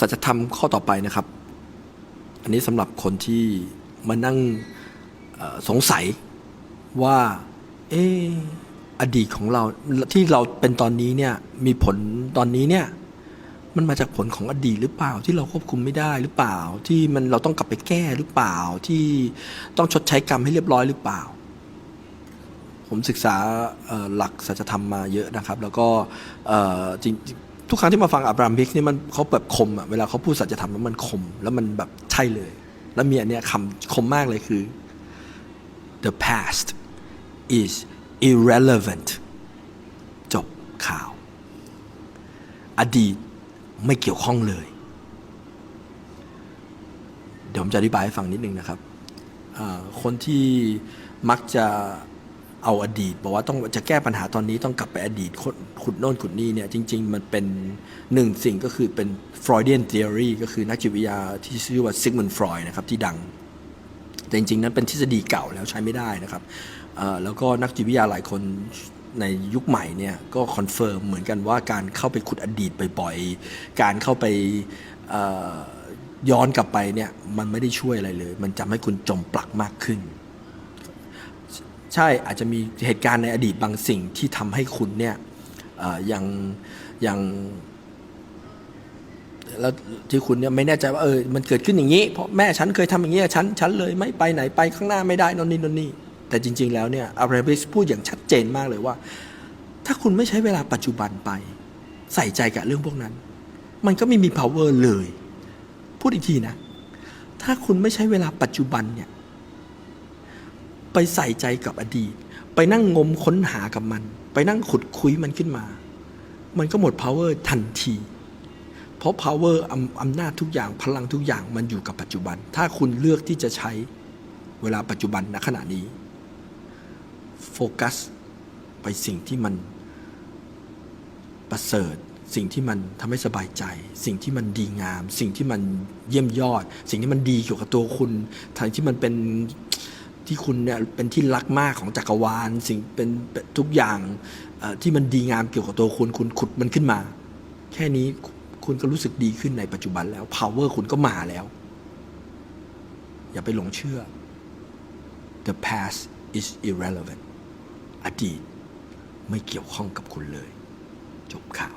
สัจธรรมข้อต่อไปนะครับ อันนี้สำหรับคนที่มานั่งสงสัยว่า เอออดีตของเราที่เราเป็นตอนนี้เนี่ยมีผลตอนนี้เนี่ยมันมาจากผลของอดีตหรือเปล่าที่เราควบคุมไม่ได้หรือเปล่า ที่มันเราต้องกลับไปแก้หรือเปล่าที่ต้องชดใช้กรรมให้เรียบร้อยหรือเปล่า ผมศึกษาหลักสัจธรรมมาเยอะนะครับ แล้วก็จริง ทุกครั้งที่มาฟังอับรามพิกนี่มันเขาแบบคมอะเวลาเขาพูดสัจธรรมแล้วมันคม แล้วมันแบบใช่เลย แล้วมีอันเนี้ยคำคมมากเลยคือ the past is irrelevant จบข่าว อดีตไม่เกี่ยวข้องเลย เดี๋ยวผมจะอธิบายให้ฟังนิดนึงนะครับ คนที่มักจะ เอาอดีต บอกว่าต้องจะแก้ปัญหาตอนนี้ต้องกลับไปอดีตขุดโน่นขุดนี่เนี่ยจริง ๆ มันเป็นหนึ่งสิ่งก็คือเป็น Freudian theory ก็คือนักจิตวิทยาที่ชื่อว่าซิกมันฟรอยนะครับที่ดัง แต่จริง ๆ นั้นเป็นทฤษฎีเก่าแล้วใช้ไม่ได้นะครับแล้วก็นักจิตวิทยาหลายคนในยุคใหม่เนี่ยก็คอนเฟิร์มเหมือนกันว่าการเข้าไปขุดอดีตบ่อยๆ การเข้าไปย้อนกลับไปเนี่ยมันไม่ได้ช่วยอะไรเลย มันจะให้คุณจมปลักมากขึ้น ใช่อาจจะมีเหตุการณ์ในอดีตบางสิ่งที่ทำให้คุณเนี่ยยังยังแล้วที่คุณเนี่ยไม่แน่ใจว่าเออมันเกิดขึ้นอย่างนี้ เพราะแม่ฉันเคยทำอย่างนี้ฉันฉันเลยไม่ไปไหนไปข้างหน้าไม่ได้นนนี่นนนี่แต่จริง ๆ แล้วเนี่ยอาราบิสพูดอย่างชัดเจนมากเลยว่า ถ้าคุณไม่ใช้เวลาปัจจุบันไป ใส่ใจกับเรื่องพวกนั้น มันก็ไม่มี power เลย พูดอีกทีนะ ถ้าคุณไม่ใช้เวลาปัจจุบันเนี่ย ไปใส่ใจกับอดีต ไปนั่งงมค้นหากับมัน ไปนั่งขุดคุยมันขึ้นมา มันก็หมด power ทันที เพราะ power อำอำนาจทุกอย่างพลังทุกอย่างมันอยู่กับปัจจุบัน ถ้าคุณเลือกที่จะใช้เวลาปัจจุบันณขณะนี้ โฟกัส ไปสิ่งที่มันประเสริฐสิ่งที่มันทำให้สบายใจ สิ่งที่มันดีงาม สิ่งที่มันเยี่ยมยอด สิ่งที่มันดีเกี่ยวกับตัวคุณทางที่มันเป็น ที่คุณเนี่ยเป็นที่รักมากของจักรวาล สิ่งเป็นปนทุกอย่างที่มันดีงามเกี่ยวกับตัวคุณคุณขุดมันขึ้นมา แค่นี้คุณก็รู้สึกดีขึ้นในปัจจุบันแล้ว power คุณก็มาแล้ว อย่าไปหลงเชื่อ the past is irrelevant อดีตไม่เกี่ยวข้องกับคุณเลย จบข่าว